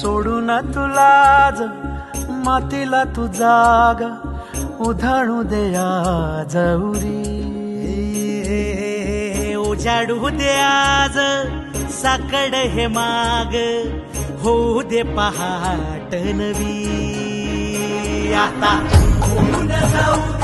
सोडू ना तुलाज मातीला तू जाग उधाणू देया जौरी उजाडू दे आज साकड हे माग होऊ दे पहाट नवी. आता होऊन जाऊ